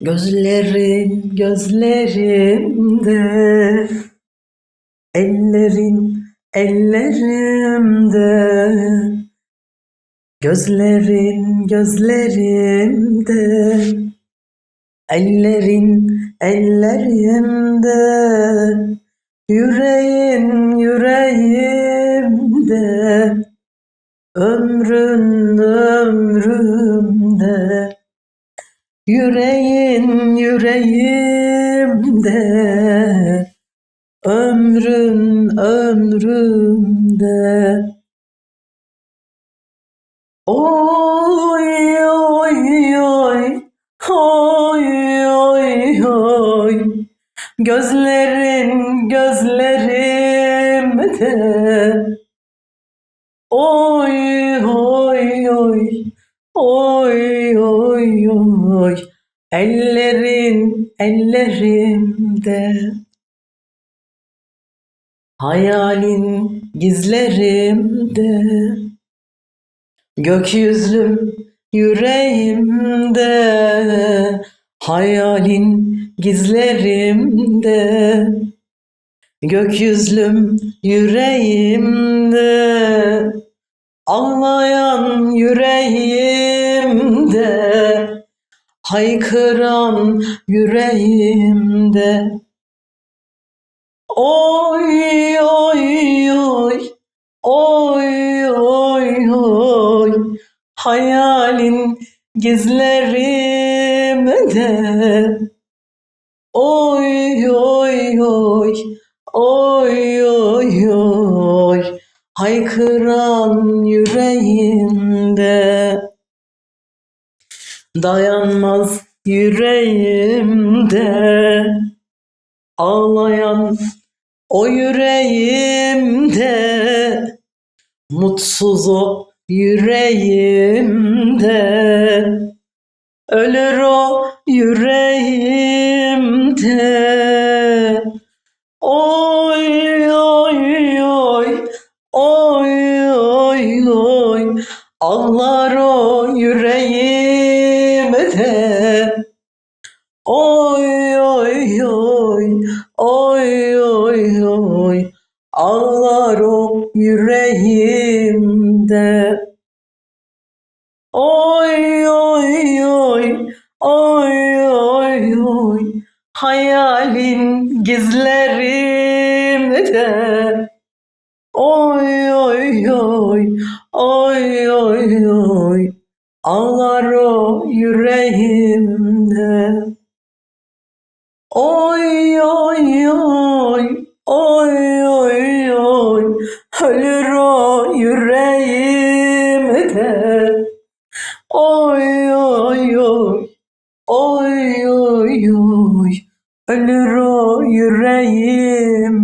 Gözlerin gözlerimde Ellerin ellerimde. Gözlerin gözlerimde Ellerin ellerimde. Yüreğin yüreğimde Ömrün ömrümde Yüreğin yüreğimde Ömrün ömrümde. Oy oy oy Oy oy oy. Gözlerin gözlerimde. Oy oy oy Oy oy oy. Ellerin ellerimde. Hayalin gizlerimde. Gökyüzlüm yüreğimde. Hayalin gizlerimde. Gökyüzlüm yüreğimde Ağlayan yüreğimde Haykıran yüreğimde. Oy oy oy Oy oy oy Hayalin gizlerimde. Oy oy oy Oy oy oy Haykıran yüreğimde Dayanmaz yüreğimde. Ağlayan o yüreğimde Mutsuz o yüreğimde. Ölür o yüreğimde Oy oy Ağlar o yüreğimde. Oy oy oy Oy oy oy Hayalin gizlerimde. Oy oy oy Oy oy oy Ağlar o yüreğimde. Oy oy oy Oy oy oy Ölür o yüreğimde. Oy oy oy Oy oy oy Ölür o yüreğimde